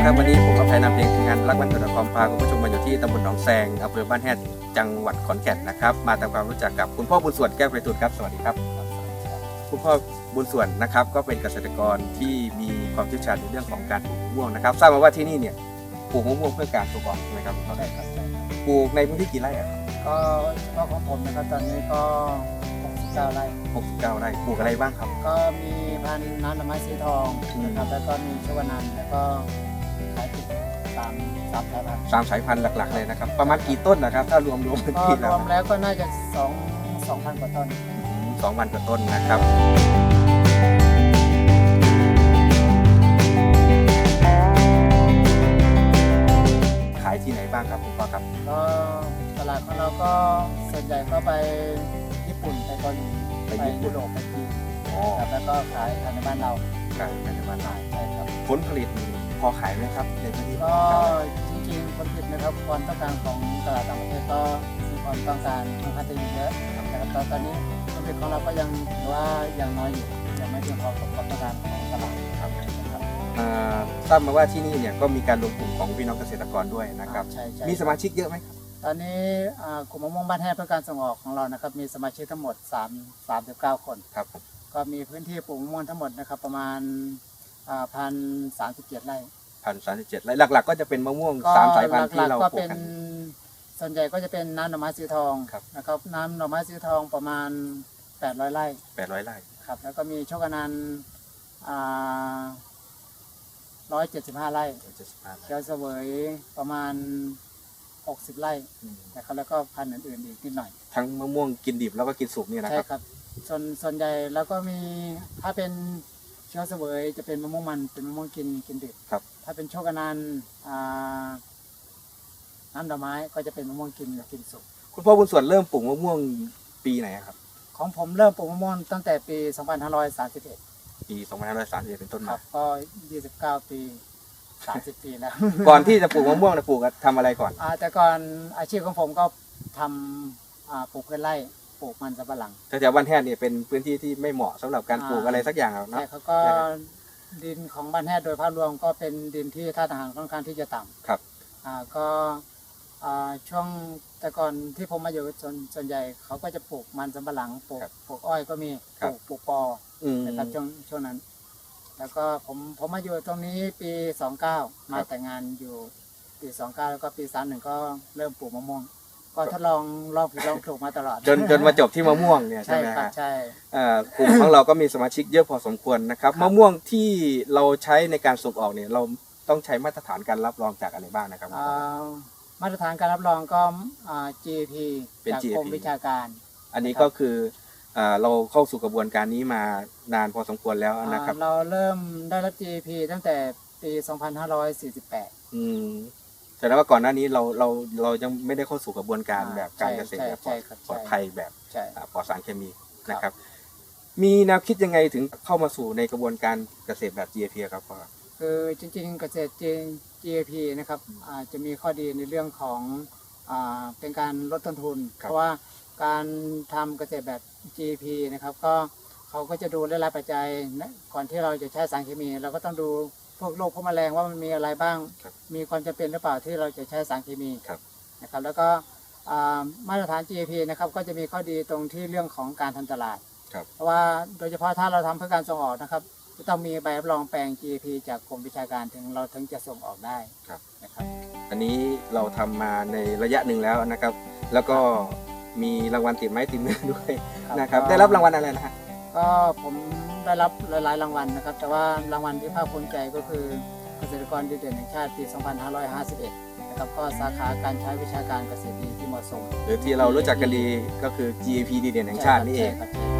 มครับวันนี้ผมกับไทยนำเพลงทีมงานรักบ้านเกิดคอมพาคุณผู้ชมมาอยู่ที่ตำบลหนองแซงอำเภอบ้านแฮดจังหวัดขอนแก่นนะครับ มาทำความรู้จักกับคุณพ่อบุญส่วนแก้วประตูครับ สวัสดีครับ คุณพ่อบุญส่วนนะครับก็เป็นเกษตรกรที่มีความเชี่ยวชาญในเรื่องของการปลูกมะม่วงนะครับ ทราบมาว่าที่นี่เนี่ยปลูกมะม่วงเพื่อการส่งออกใช่ไหมครับคุณพ่อใช่ครับใช่ครับปลูกในพื้นที่กี่ไร่อะครับก็เฉพาะของผมนะครับตอนนี้ก็69ไร่69ไร่ปลูกอะไรบ้างครับ ก็มีพันธุ์น้ำดอกไม้สีทองนะครับแล้วก็มีชวนันท์แล้วก็ ขายติดสามสามสายพันธุ์สามสายพันธุ์หลักๆเลยนะครับ ประมาณกี่ต้นนะครับ ถ้ารวมรวมพื้นก็ที่รแล้ววมแล้วก็น่าจะสองสองพันกว่าต้น สองพันกว่าต้นนะครับ ขายที่ไหนบ้างครับคุณพ่อครับ ก็ตลาดของเราก็ส่วนใหญ่ก็ไปญี่ปุ่นไปเกาหลีไปไปญี่ปุ่น ยุโรปไปจีนอ๋อครับแล้วก็ขายภายในบ้านเราขายในบ้านเราใช่ครับผลผลิตนี่ พอขายไหมครับในพื้นที่ก็จริงๆผลผลิตนะครับความต้องการของตลาดต่างประเทศก็มีความต้องการค่อนข้างจะเยอะนะครับแต่ตอนนี้ผลผลิตของเราก็ยังถือว่ายังน้อยอยู่ยังไม่เพียงพอกับความต้องการของตลาดครับนะครับอ่าทราบมาว่าที่นี่เนี่ยก็มีการรวมกลุ่มของพี่น้องเกษตรกรด้วยนะครับใช่ใช่มีสมาชิกเยอะไหมครับตอนนี้อ่ากลุ่มมะม่วงบ้านแห้งเพื่อการส่งออกของเรานะครับ มีสมาชิกทั้งหมด 3 39 คนครับผมก็มีพื้นที่ปลูกมะม่วงทั้งหมดนะครับประมาณ พันสามสิบเจ็ดไร่พันสามสิบเจ็ดไร่หลัก ๆ ก็จะเป็นมะม่วงก็สามสายพันธุ์ที่หลักเราๆก็ปลูเป็กนกันส่วนใหญ่ก็จะเป็นน้ำดอกไม้สีทองครับนะครับน้ำดอกไม้สีทองประมาณ800ไร่แปดร้อยไร่ครับ แล้วก็มีโชคอนันต์ร้อยเจ็ดสิบห้าไร่เจ็ดสิบห้าไร่เขียวเสวยประมาณ60ไร่อืมนะครับแล้วก็พันธุ์อื่นๆอีกนิดหน่อย ทั้งมะม่วงกินดิบแล้วก็กินสุกเนี่ยนะใช่ครับครับส่วนส่วนใหญ่แล้วก็มีถ้าเป็น เขียวเสวยจะเป็นมะม่วงมันเป็นมะม่วงกินกินดิบครับ ถ้าเป็นโชคอนันต์อ่าน้ำดอกไม้ก็จะเป็นมะม่วงกินกินสุกคุณพ่อบุญส่วนเริ่มปลูกมะม่วงปีไหนครับ ของผมเริ่มปลูกมะม่วงตั้งแต่ปี 2531 ปี2530เป็นต้นคมา รับ ก็ 29 ปี 30 ปีแล้ว ก่อนที่จะปลูกมะม่วงเนี่ยปลูกทำอะไรก่อน อ่าแต่ก่อนอาชีพของผมก็ทำอ่าปลูกพืชไร่ ปลูกมันสำปะหลังแถวๆบ้านแท่นเนี่ยเป็นพื้นที่ที่ไม่เหมาะสำหรับการปลูกอะไรสักอย่างหรอกเนาะ แต่เขาก็ยังไงดินของบ้านแฮดโดยภาพรวมก็เป็นดินที่ท่าทางค่อนข้างที่จะต่ำครับ อ่าก็อ่าช่วงแต่ก่อนที่ผมมาอยู่ส่วนส่วนใหญ่ เขาก็จะปลูกมันสำปะหลังปลูกปลูกอ้อยก็มีปลูกปลูกปออืมนะครับช่วงช่วงนั้น แล้วก็ผมผมมาอยู่ตรงนี้ปี29มาครับ แต่งงานอยู่ปี29แล้วก็ปี31ก็เริ่มปลูกมะม่วง ก็ทดลองลองผิดลองถูกมาตลอด จนจนมาจบที่มะม่วงเนี่ยใช่ใช่ไหมครับฮะใช่อ่ากลุ่มของเราก็มีสมาชิกเยอะพอสมควรนะครับครับมะม่วงที่เราใช้ในการส่งออกเนี่ยเราต้องใช้มาตรฐานการรับรองจากอะไรบ้างนะครับอ่ามาตรฐานการรับรองก็อ่า GAP เป็นจาก GAP กรมวิชาการ อันนี้ก็คืออ่าเราเข้าสู่กระบวนการนี้มานานพอสมควรแล้วนะครับอ่าเราเริ่มได้รับ GAP ตั้งแต่ปี 2548 อืม แสดงว่าก่อนหน้านี้เราเราเรายังไม่ได้เข้าสู่กระบวนการอ่าแบบการใช่เกษตรใช่แบบใช่ครับปลอดใช่ภัยแบบใช่อ่าปลอดสารเคมีครับนะครับ มีแนวคิดยังไงถึงเข้ามาสู่ในกระบวนการเกษตรแบบ GAP ครับพ่อคือจริงๆเกษตร GAP นะครับอ่าจะมีข้อดีในเรื่องของอาเป็นการลดต้นทุนครับเพราะว่าการทำเกษตรแบบ GAP นะครับ ก็เขาก็จะดูหลายๆปัจจัยนะก่อนที่เราจะใช้สารเคมี เราก็ต้องดู พวกโรคพวกแมลงว่ามันมีอะไรบ้าง ครับมีความจำเป็นหรือเปล่าที่เราจะใช้สารเคมีครับ นะครับแล้วก็อ่ามาตรฐาน GAP นะครับก็จะมีข้อดีตรงที่เรื่องของการทำตลาด ครับ เพราะว่าโดยเฉพาะถ้าเราทำเพื่อการส่งออกนะครับจะต้องมีใบรับรองแปลง GAP จากกรมวิชาการถึงเราถึงจะส่งออกได้ครับ นะครับ อันนี้เราทำมาในระยะหนึ่งแล้วนะครับ แล้วก็มีรางวัลติดไม้ติดมือด้วยครับนะครับก็ได้รับรางวัลอะไรนะฮะ ก็ผมได้รับหลายๆรางวัลนะครับ แต่ว่ารางวัลที่ภาคภูมิใจก็คือเกษตรกรดีเด่นแห่งชาติปี 2551 นะครับก็สาขาการใช้วิชาการเกษตรดีที่เหมาะสม หรือที่เรารู้จักกันดีก็คือ GAP ดีเด่นแห่งชาตินี่เอง ใช่ครับใช่ครับนะครับ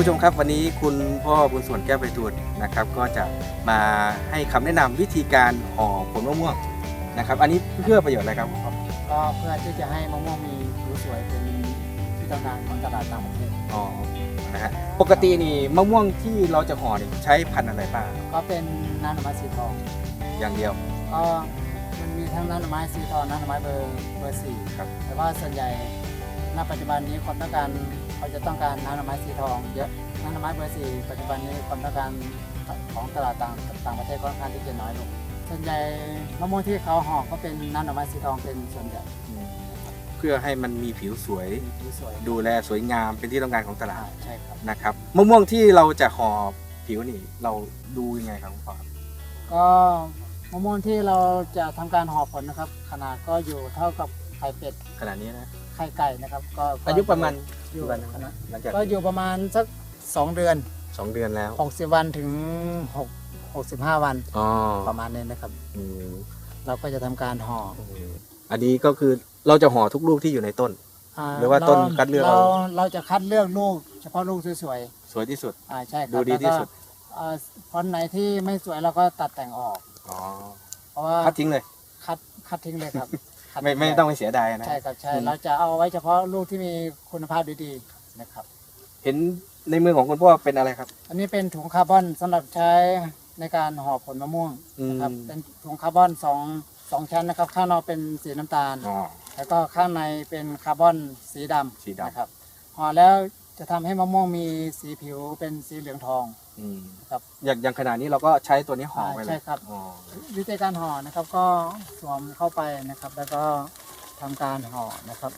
ผู้ชมครับวันนี้คุณพ่อบุญส่วนแก้วไปตูนนะครับ ก็จะมาให้คำแนะนำวิธีการห่อผลมะม่วงนะครับ อันนี้เพื่อประโยชน์อะไรครับคุณพ่อก็เพื่อที่จะให้มะม่วงมีผิวสวยเป็นที่ต้องการของตลาดต่างประเทศอ๋อนะฮะปกตินี่มะม่วงที่เราจะห่อนี่ใช้พันธุ์อะไรบ้างก็เป็นน้ำหน่อไม้สีทอง อย่างเดียวก็มันมีทั้งน้ำหน่อไม้สีทองน้ำหน่อไม้เบอร์เบอร์สี่ครับแต่ว่าส่วนใหญ่ณปัจจุบันนี้ความต้องการ เขาจะต้องการน้ำหน่อไม้สีทองเยอะน้ำหน่อไม้เบอร์สี่ปัจจุบันนี้ความต้องการของตลาดต่างต่างประเทศค่อนข้างที่จะน้อยลงส่วนใหญ่มะม่วงที่เขาห่อก็เป็นน้ำหน่อไม้สีทองเป็นส่วนใหญ่เพื่อให้มันมีผิวสวยมีผิวสวยดูแลสวยงามเป็นที่ต้องการของตลาอ่าดใช่ครับนะครับมะม่วงที่เราจะห่อผิวนี่เราดูยังไงครับคุณพ่อครับก็มะม่วงที่เราจะทำการห่อผลนะครับ ขนาดก็อยู่เท่ากับ ไข่เป็ดขนาดนี้นะ ไข่ไก่นะครับ ก็ก็อายุประมาณอยู่กี่วันขนาดหลังจากก็อยู่ประมาณสักสองเดือนสองเดือนแล้ว60วันถึง6 65วันอ๋อประมาณนี้นะครับอืมเราก็จะทำการห่ออืมอันนี้ก็คือเราจะห่อทุกลูกที่อยู่ในต้นหรือว่าต้นคัดเลือกเราเอาเราจะคัดเลือกลูก เฉพาะลูกสวยสวยที่สุดๆอ่าใช่ครับดูดีที่สุดแล้วก็อ่าคนไหนที่ไม่สวยเราก็ตัดแต่งออกอ๋อเพราะว่าคัดทิ้งเลย คัดคัดทิ้งเลยครับคัด ไม่ทิ้ไม่เลยต้องไปเสียดายนะใช่ครับใช่อืมเราจะเอาไว้เฉพาะลูกที่มีคุณภาพดีๆนะครับ เห็นในมือของคุณพ่อเป็นอะไรครับ อันนี้เป็นถุงคาร์บอนสำหรับใช้ในการห่อผลมะม่วงอืมนะครับเป็นถุงคาร์บอนสองสองชั้นนะครับ ข้างนอกเป็นสีน้ำตาลอ๋อแล้วก็ข้างในเป็นคาร์บอนสีดำสีดำนะครับห่อแล้วจะทำให้มะม่วงมีสีผิวเป็นสีเหลืองทอง อืมครับอย่างอย่างขนาดนี้เราก็ใช้ตัวนี้ห่อไปเลยใช่ครับ อ๋อวิธีการห่อนะครับก็สวมเข้าไปนะครับ แล้วก็ทำการห่อนะครับ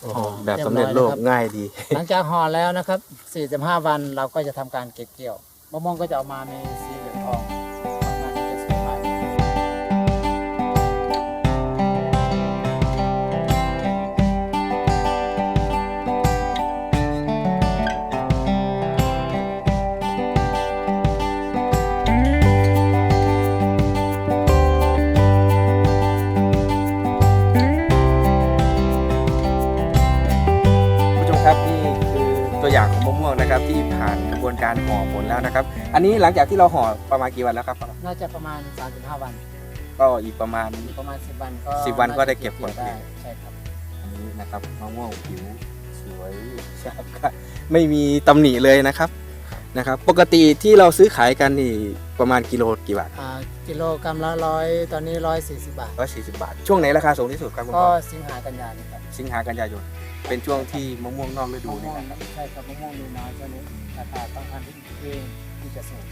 โอ้โหแบบสำเร็จรูปง่ายดี หลังจากห่อแล้วนะครับ 45 วันเราก็จะทำการเก็บเกี่ยวมะม่วงก็จะออกมามีสีเหลืองทอง นะครับที่ผ่านกระบวนการห่อผลแล้วนะครับ อันนี้หลังจากที่เราห่อประมาณกี่วันแล้วครับน่าจะประมาณ 35 วัน ก็อีกประมาณอีกประมาณ 10 วันก็10 วันก็ได้เก็บผลผลิตได้ใช่ครับอันนี้นะครับมะม่วงผิวสวยครับไม่มีตำหนิเลยนะครับนะครับ ปกติที่เราซื้อขายกันนี่ ประมาณกิโลกี่บาทอ่ากิโลกรัมละร้อยตอนนี้140บาท ร้อยสี่สิบบาท ช่วงไหนราคาสูงที่สุดครับคุณก็พ่อสิงหากันยายนครับสิงหากันยายนเป็นช่วงที่มะม่วงนอกฤดูมะม่นี่วงนะครับใช่ครับมะม่วงมีน้อยช่วงนี้ราคาต้องการที่ที่ที่จะสูง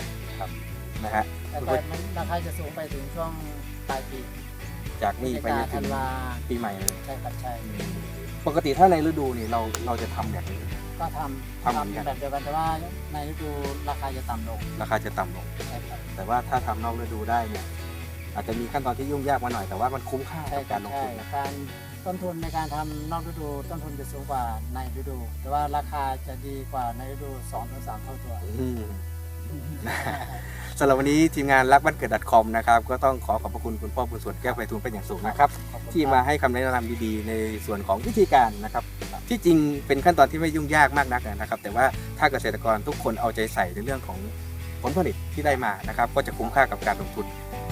นะฮะแต่ก็มันราคาจะสูงไปถึงช่วงปลายปีจากนี่ไปพฤศจจินกาถึธังนวาปีใหม่เลย ใช่ครับใช่ปกติถ้าในฤดูนี่เราเราจะทำแบบนี้ ก็ทำทำเหมือนกัน แบบเดียวกันแต่ว่าในฤดูราคาจะต่ำลงราคาจะต่ำลง ใช่ครับ แต่ว่าถ้าทำนอกฤดูได้เนี่ยอาจจะมีขั้นตอนที่ยุ่งยากมาหน่อยแต่ว่ามันคุ้มค่าใช่กับครักาบรลงใช่ทุนนะการต้นทุนในการทำนอกฤดูต้นทุนจะสูงกว่าในฤดู แต่ว่าราคาจะดีกว่าในฤดู2-3ถึงเท่าตัว อืม สำหรับวันนี้ทีมงานรักบ้านเกิด .com นะครับก็ต้องขอขอบพระคุณคุณพ่อบุญส่วนแก้วไพฑูรย์เป็นอย่างสูงนะครับขอบคุณที่มาให้คำแนะนำดีๆ ในส่วนของวิธีการนะครับ ที่จริงเป็นขั้นตอนที่ไม่ยุ่งยากมากนักนะครับ แต่ว่าถ้าเกษตรกรทุกคนเอาใจใส่ในเรื่องของผลผลิตที่ได้มานะครับ ก็จะคุ้มค่ากับการลงทุน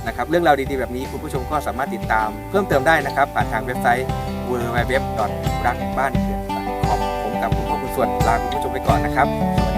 นะครับ เรื่องราวดีๆแบบนี้คุณผู้ชมก็สามารถติดตามเพิ่มเติมได้นะครับ ผ่านทางเว็บไซต์ w w w รักบ้านเกิด .com ผมกับคุณพ่อคุณส่วนลาคุณผู้ชมไปก่อนนะครับสวัสดีครับ